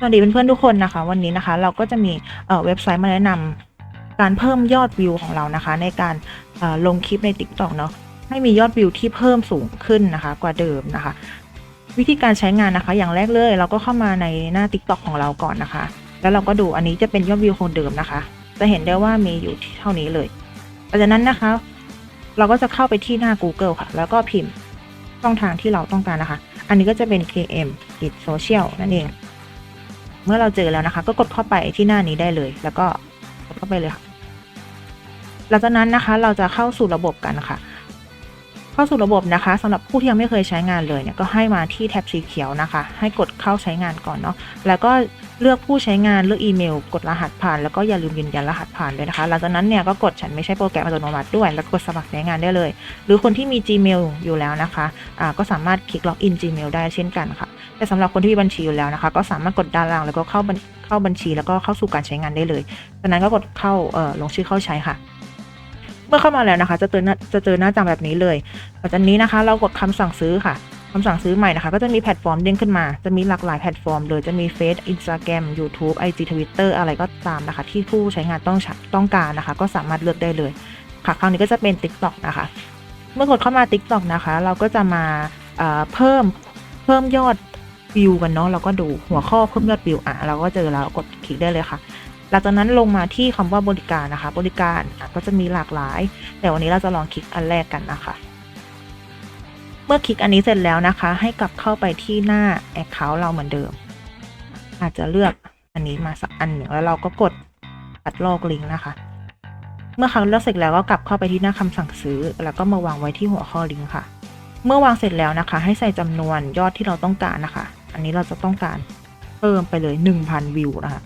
สวัสดีเพื่อนๆทุกคนนะคะ วันนี้นะคะ เราก็จะมีเว็บไซต์มาแนะนำการเพิ่มยอดวิวของเรานะคะ ในการลงคลิปใน TikTok เนาะให้มียอดวิวที่เพิ่มสูงขึ้นนะคะ กว่าเดิมนะคะ วิธีการใช้งานนะคะ อย่างแรกเลย เราก็เข้ามาในหน้า TikTok ของเราก่อนนะคะ แล้วเราก็ดูอันนี้จะเป็นยอดวิวคนเดิมนะคะ จะเห็นได้ว่ามีอยู่เท่านี้เลยหลังจากนั้นนะคะ เราก็จะเข้าไปที่หน้า Google ค่ะ แล้วก็พิมพ์ช่องทางที่เราต้องการนะคะ อันนี้ก็จะเป็น KM กิจโซเชียลนั่นเอง เมื่อเราเจอแล้วนะคะ ก็กดเข้าไปที่หน้านี้ได้เลย แล้วก็กดเข้าไปเลยค่ะ หลังจากนั้นนะคะ เราจะเข้าสู่ระบบกันนะคะ เข้าสู่ระบบนะคะสำหรับผู้ที่ยังไม่เคยใช้งานเลยเนี่ยก็ให้มาที่แท็บสีเขียวนะคะ ให้กดเข้าใช้งานก่อนเนาะแล้วก็เลือกผู้ใช้งานเลือกอีเมล กดรหัสผ่าน แล้วก็อย่าลืมยืนยันรหัสผ่านด้วยนะคะ หลังจากนั้นเนี่ยก็กดฉันไม่ใช่โปรแกรมอัตโนมัติด้วย แล้วกดสมัครใช้งานได้เลย หรือคนที่มี Gmail อยู่แล้วนะคะอ่าก็สามารถคลิกล็อกอิน Gmail ได้เช่นกันค่ะ แต่สำหรับคนที่มีบัญชีอยู่แล้วนะคะ ก็สามารถกดด้านล่างแล้วก็เข้าเข้าบัญชีแล้วก็เข้าสู่การใช้งานได้เลยจากนั้นก็กดเข้าเอ่อลงชื่อเข้าใช้ค่ะ เมื่อเข้ามาแล้วนะคะ จะเจอจะเจอหน้าจอแบบนี้เลยหลังจากนี้นะคะ เรากดคำสั่งซื้อค่ะคำสั่งซื้อใหม่นะคะ ก็จะมีแพลตฟอร์มเด้งขึ้นมา จะมีหลากหลายแพลตฟอร์มเลยจะมีเฟซอินสตาแกรมยูทูบไอจีทวิตเตอร์อะไรก็ตามนะคะ ที่ผู้ใช้งานต้องต้องการนะคะ ก็สามารถเลือกได้เลย ค่ะ คราวนี้ก็จะเป็น TikTok นะคะ เมื่อกดเข้ามา TikTok นะคะ เราก็จะมาเพิ่มเพิ่มยอดวิวกันเนาะเราก็ดูหัวข้อเพิ่มยอดวิวอะเราก็เจอแล้วกดคลิกได้เลยค่ะ หลังจากนั้นลงมาที่คำว่าบริการนะคะ บริการก็จะมีหลากหลาย แต่วันนี้เราจะลองคลิกอันแรกกันนะคะ เมื่อคลิกอันนี้เสร็จแล้วนะคะ ให้กลับเข้าไปที่หน้า Account เราเหมือนเดิม อาจจะเลือกอันนี้มาสักอันหนึ่งแล้วเราก็กดตัดลอกลิงก์นะคะ เมื่อครั้งเลือกเสร็จแล้วก็กลับเข้าไปที่หน้าคำสั่งซื้อ แล้วก็มาวางไว้ที่หัวข้อลิงก์ค่ะ เมื่อวางเสร็จแล้วนะคะ ให้ใส่จำนวนยอดที่เราต้องการนะคะ อันนี้เราจะต้องการเพิ่มไปเลย 1,000 วิวนะคะ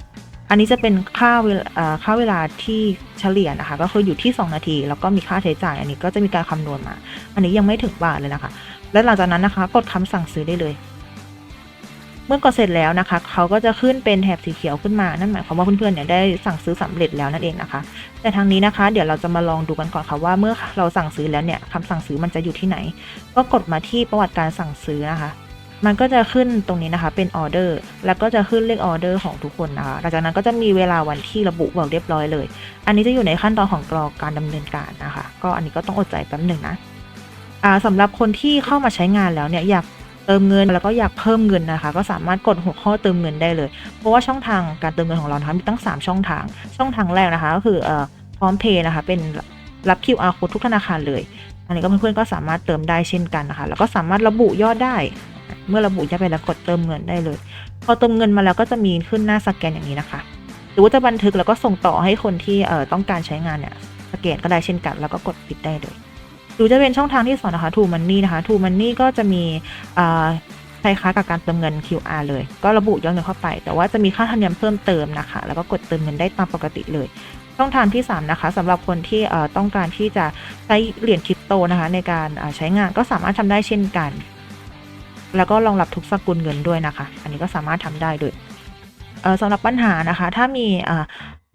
อันนี้จะเป็นค่าเวลาค่าเวลาที่เฉลี่ยนะคะ ก็คืออยู่ที่ 2 นาที แล้วก็มีค่าใช้จ่าย อันนี้ก็จะมีการคำนวณมา อันนี้ยังไม่ถึงบาทเลยนะคะ และหลังจากนั้นนะคะ กดคำสั่งซื้อได้เลย เมื่อกดเสร็จแล้วนะคะ เขาก็จะขึ้นเป็นแถบสีเขียวขึ้นมา นั่นหมายความว่าเพื่อนๆเนี่ยได้สั่งซื้อสำเร็จแล้วนั่นเองนะคะ แต่ทางนี้นะคะ เดี๋ยวเราจะมาลองดูกันก่อนค่ะว่าเมื่อเราสั่งซื้อแล้วเนี่ยคำสั่งซื้อมันจะอยู่ที่ไหน ก็กดมาที่ประวัติการสั่งซื้อนะคะ มันก็จะขึ้นตรงนี้นะคะเป็นออเดอร์แล้วก็จะขึ้นเลขออเดอร์ของทุกคนนะคะหลังจากนั้นก็จะมีเวลาวันที่ระบุบอกเรียบร้อยเลย อันนี้จะอยู่ในขั้นตอนของกรอการดำเนินการนะคะ ก็อันนี้ก็ต้องอดใจแป๊บหนึ่งนะอ่าสำหรับคนที่เข้ามาใช้งานแล้วเนี่ยอยากเติมเงินแล้วก็อยากเพิ่มเงินนะคะ ก็สามารถกดหัวข้อเติมเงินได้เลย เพราะว่าช่องทางการเติมเงินของเรานะคะมีตั้ง 3 ช่องทาง ช่องทางแรกนะคะ ก็คืออพร้อมเพย์นะคะเป็นรับ QR code ทุกธนาคารเลย อันนี้ก็เพื่อนๆก็สามารถเติมได้เช่นกันนะคะ แล้วก็สามารถระบุยอดได้ เมื่อระบุยอดไปแล้วกดเติมเงินได้เลย พอเติมเงินมาแล้วก็จะมีขึ้นหน้าสแกนอย่างนี้นะคะ หรือว่าจะบันทึกแล้วก็ส่งต่อให้คนที่เอ่อต้องการใช้งานเนี่ยสแกนก็ได้เช่นกัน แล้วก็กดปิดได้เลย หรือจะเป็นช่องทางที่สองนะคะ True Money นะคะ True Money ก็จะมีอ่าคล้ายๆกับการเติมเงิน QR เลย ก็ระบุยอดเงินเข้าไป แต่ว่าจะมีค่าธรรมเนียมเพิ่มเติมนะคะ แล้วก็กดเติมเงินได้ตามปกติเลยช่องทางที่ 3 นะคะสำหรับคนที่ต้องการที่จะใช้เหรียญคริปโตนะคะ ในการใช้งานก็สามารถทำได้เช่นกัน แล้วก็รองรับทุกสกุลเงินด้วยนะคะ อันนี้ก็สามารถทำได้เลยเอ่อสำหรับปัญหานะคะ ถ้ามี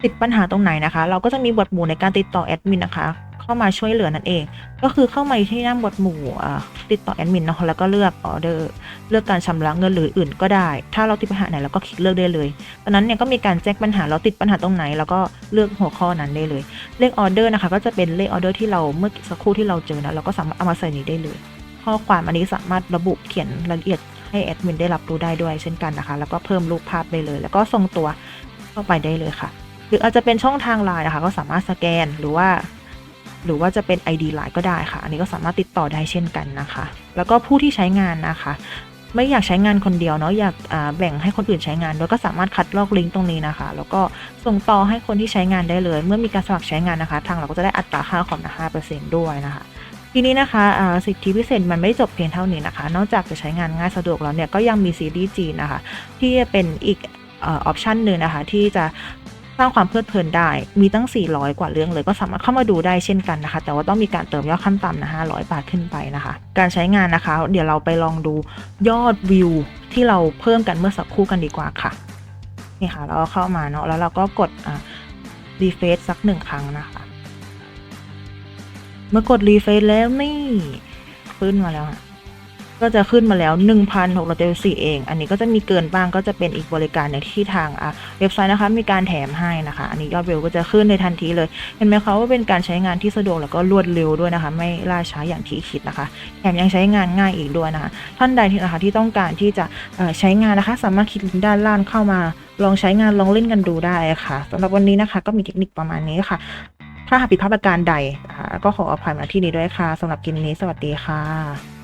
ติดปัญหาตรงไหนนะคะ เราก็จะมีบทหมู่ในการติดต่อแอดมินนะคะ เข้ามาช่วยเหลือนั่นเอง ก็คือเข้ามาที่หน้าบทหมู่ติดต่อแอดมินเนาะแล้วก็เลือกออเดอร์เลือกการชำระเงินหรืออื่นก็ได้ ถ้าเราติดปัญหาไหนเราก็คลิกเลือกได้เลยตอนนั้นเนี่ยก็มีการแจ้งปัญหาเราติดปัญหาตรงไหนแล้วก็เลือกหัวข้อนั้นได้เลยเลขออเดอร์นะคะ ก็จะเป็นเลขออเดอร์ที่เราเมื่อสักครู่ที่เราเจอนะเราก็สามารถเอามาใส่นี้ได้เลย ข้อความอันนี้สามารถระบุเขียนรายละเอียดให้แอดมินได้รับรู้ได้ด้วยเช่นกันนะคะ แล้วก็เพิ่มรูปภาพได้เลย แล้วก็ส่งตัวเข้าไปได้เลยค่ะ หรืออาจจะเป็นช่องทางไลน์นะคะ ก็สามารถสแกนหรือว่า หรือว่าจะเป็น ID ไลน์ก็ได้ค่ะ อันนี้ก็สามารถติดต่อได้เช่นกันนะคะ แล้วก็ผู้ที่ใช้งานนะคะ ไม่อยากใช้งานคนเดียวเนาะอยากแบ่งให้คนอื่นใช้งานด้วยก็สามารถคัดลอกลิงก์ตรงนี้นะคะ แล้วก็ส่งต่อให้คนที่ใช้งานได้เลย เมื่อมีการสมัครใช้งานนะคะ ทางเราก็จะได้อัตราค่าคอมนะ5%ด้วยนะคะ ทีนี้นะคะอ่าสิทธิพิเศษมันไม่จบเพียงเท่านี้นะคะ นอกจากจะใช้งานง่ายสะดวกแล้วเนี่ยก็ยังมีซีรีส์จีนนะคะ ที่เป็นอีกออปชันหนึ่งนะคะ ที่จะสร้างความเพลิดเพลินได้ มีตั้ง 400 กว่าเรื่องเลย ก็สามารถเข้ามาดูได้เช่นกันนะคะ แต่ว่าต้องมีการเติมยอดขั้นต่ำนะ500 บาทขึ้นไปนะคะ การใช้งานนะคะ เดี๋ยวเราไปลองดูยอดวิวที่เราเพิ่มกันเมื่อสักครู่กันดีกว่าค่ะ นี่ค่ะ เราเข้ามาเนาะ แล้วเราก็กดอ่ารีเฟซสักหนึ่งครั้งนะคะ เมื่อกดรีเฟซแล้วนี่ ขึ้นมาแล้วอะก็จะขึ้นมาแล้ว 1,674 เอง อันนี้ก็จะมีเกินบ้างก็จะเป็นอีกบริการหนึ่งที่ทางเว็บไซต์นะคะมีการแถมให้นะคะ อันนี้ยอดวิวก็จะขึ้นในทันทีเลย เห็นไหมคะว่าเป็นการใช้งานที่สะดวกแล้วก็รวดเร็วด้วยนะคะ ไม่ล่าช้าอย่างที่คิดนะคะ แถมยังใช้งานง่ายอีกด้วยนะคะ ท่านใดที่นะคะที่ต้องการที่จะใช้งานนะคะ สามารถคลิกลิงก์ด้านล่างเข้ามาลองใช้งานลองเล่นกันดูได้ค่ะสำหรับวันนี้นะคะ ก็มีเทคนิคประมาณนี้ค่ะ ถ้าหากผิดพลาดประการใดนะคะก็ขออภัยมาที่นี้ด้วยค่ะสำหรับกินนี้สวัสดีค่ะ